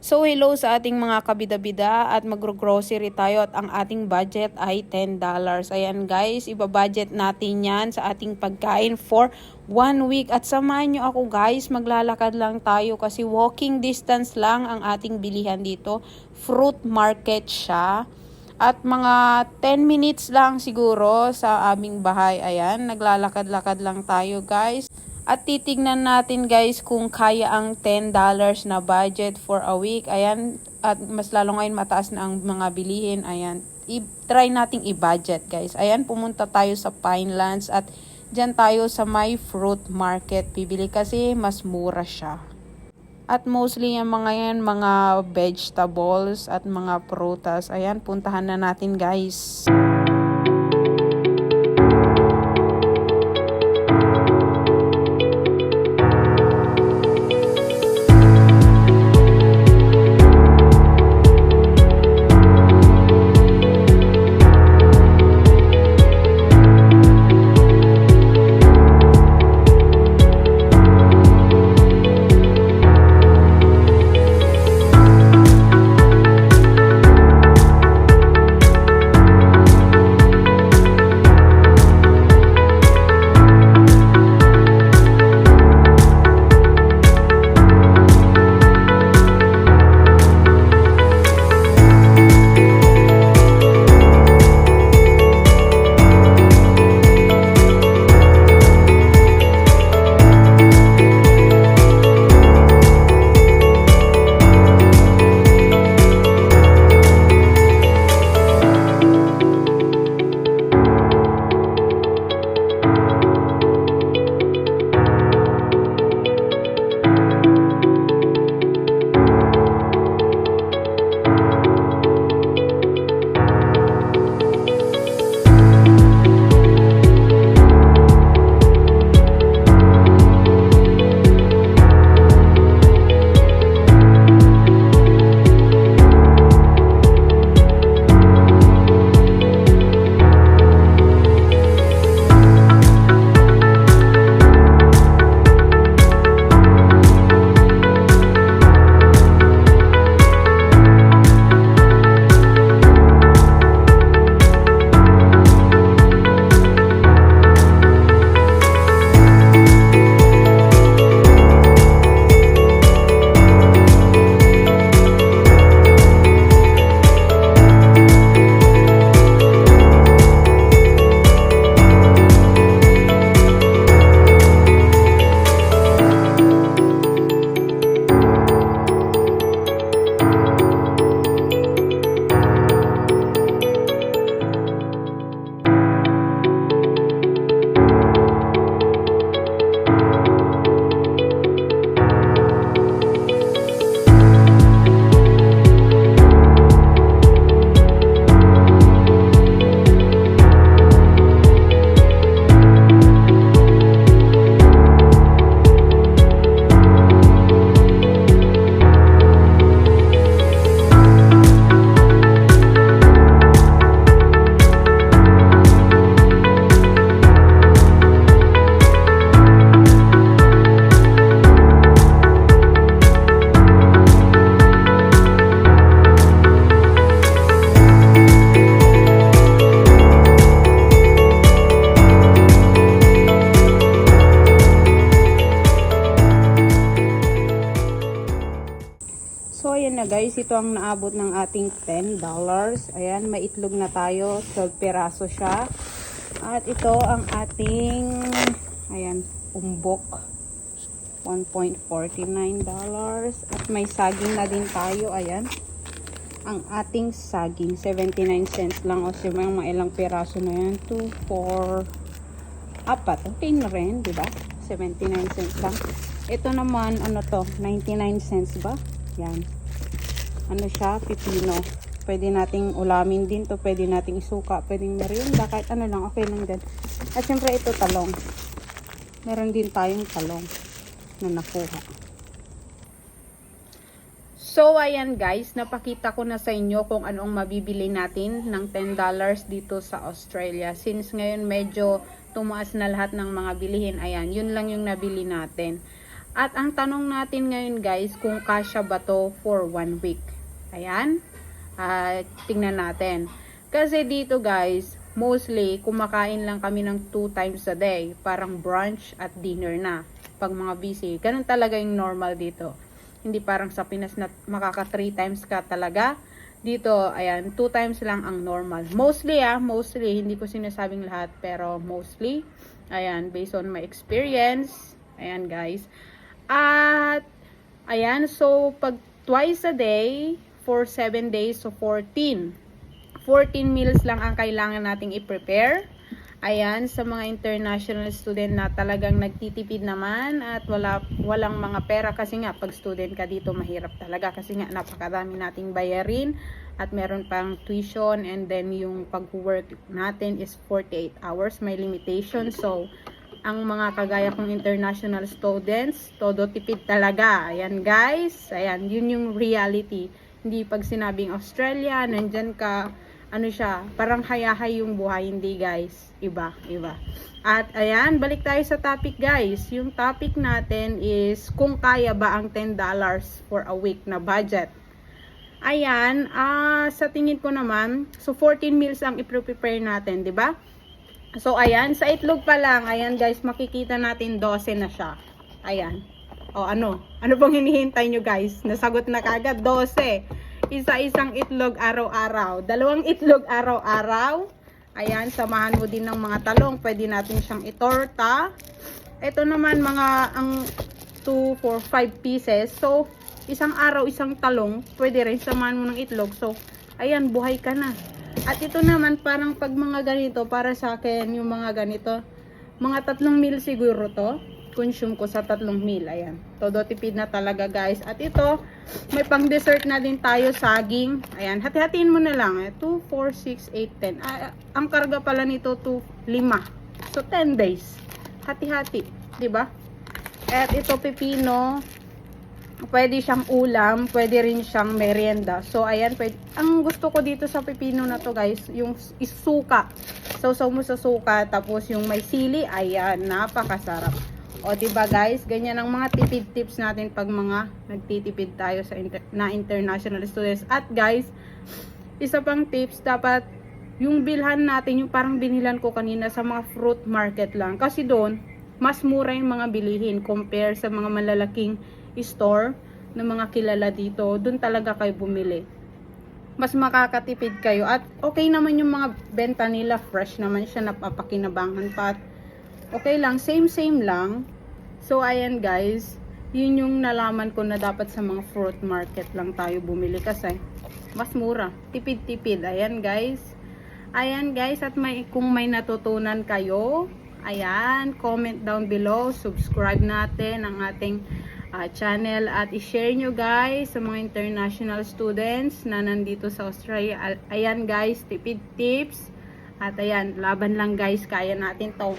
So hello sa ating mga kabida-bida at magro-grocery tayo at ang ating budget ay $10. Ayan guys, ibabudget natin yan sa ating pagkain for one week. At samahan nyo ako guys, maglalakad lang tayo kasi walking distance lang ang ating bilihan dito. Fruit market siya. At mga 10 minutes lang siguro sa aming bahay. Ayan, naglalakad-lakad lang tayo guys. At titignan natin guys kung kaya ang $10 na budget for a week. Ayan, at mas lalo ngayon mataas na ang mga bilihin. Ayan, i-try nating i-budget guys. Ayan, pumunta tayo sa Pinelands at dyan tayo sa my fruit market. Bibili kasi mas mura siya. At mostly yung mga yan, mga vegetables at mga prutas. Ayan, puntahan na natin guys. Na guys. Ito ang naabot ng ating $10. Ayan, may itlog na tayo. 12 peraso siya. At ito ang ating, ayan, umbok. $1.49. At may saging na din tayo. Ayan. Ang ating saging, 79 cents lang. O siya mga ilang peraso na yan. 2, 4, apat. Okay na rin, di ba? 79 cents lang. Ito naman, ano to, 99 cents ba? Yan. Ano siya? Pipino. Pwede nating ulamin din to. Pwede nating isuka. Pwedeng merienda. Kahit ano lang. Okay lang din. At syempre ito talong. Meron din tayong talong na nakuha. So, ayan guys, napakita ko na sa inyo kung anong mabibili natin ng $10 dito sa Australia. Since ngayon medyo tumaas na lahat ng mga bilihin, ayan, yun lang yung nabili natin. At ang tanong natin ngayon guys, kung kasya ba to for one week. Ayan. At tingnan natin. Kasi dito guys, mostly kumakain lang kami ng two times a day. Parang brunch at dinner na. Pag mga busy. Ganun talaga yung normal dito. Hindi parang sa Pinas na makaka three times ka talaga. Dito, ayan, two times lang ang normal. Mostly ah, mostly. Hindi ko sinasabing lahat, pero mostly. Ayan, based on my experience. Ayan guys. At, ayan, so pag twice a day, for 7 days, so 14. 14 meals lang ang kailangan nating i-prepare. Ayan, sa mga international student na talagang nagtitipid naman at wala, walang mga pera kasi nga pag student ka dito mahirap talaga kasi nga napakadami nating bayarin at meron pang tuition and then yung pag-work natin is 48 hours, may limitation. So, ang mga kagaya kong international students, todo tipid talaga. Ayan guys, ayan, yun yung reality. Hindi pag sinabing Australia, nandyan ka, ano siya, parang hayahay yung buhay, hindi guys. Iba, iba. At ayan, balik tayo sa topic guys. Yung topic natin is kung kaya ba ang $10 for a week na budget. Ayan, ah sa tingin ko naman, so 14 meals ang i-prepare natin, di ba? So ayan, sa itlog pa lang, ayan guys, makikita natin 12 na siya. Ayan. O ano? Ano bang hinihintay nyo guys? Nasagot na kagad, 12. Isa-isang itlog araw-araw. Dalawang itlog araw-araw. Ayan, samahan mo din ng mga talong. Pwede natin siyang itorta. Ito naman mga ang 2, 4, 5 pieces. So, isang araw, isang talong. Pwede rin samahan mo ng itlog. So, ayan, buhay ka na. At ito naman, parang pag mga ganito, para sa akin, yung mga ganito, mga tatlong meal siguro to. Consume ko sa tatlong meal. Ayan. Todo tipid na talaga guys. At ito, may pang dessert na din tayo, saging. Ayan. Hati-hatiin mo na lang. Eh. 2, 4, 6, 8, 10. Ah, ang karga pala nito, 2, 5. So, 10 days. Hati-hati. ba? At ito, pipino. Pwede siyang ulam, pwede rin siyang merienda. So, ayan, pwede. Ang gusto ko dito sa pipino na to, guys, yung isuka. Sausaw mo sa suka, tapos yung may sili, ayan, napakasarap. O, diba guys, ganyan ang mga tipid tips natin pag mga nagtitipid tayo sa inter- na international students. At guys, isa pang tips, dapat yung bilhan natin, yung parang binilan ko kanina sa mga fruit market lang. Kasi doon, mas mura yung mga bilihin compare sa mga malalaking store ng mga kilala dito. Doon talaga kayo bumili. Mas makakatipid kayo. At okay naman yung mga benta nila. Fresh naman siya. Napapakinabangan pa. At okay lang. Same same lang. So ayan guys. Yun yung nalaman ko na dapat sa mga fruit market lang tayo bumili. Kasi mas mura. Tipid-tipid. Ayan guys. Ayan guys. At may, kung may natutunan kayo. Ayan. Comment down below. Subscribe natin ang ating uh, channel at i-share nyo guys sa mga international students na nandito sa Australia. Al- Ayan guys, tipid tips. At ayan, laban lang guys, kaya natin to.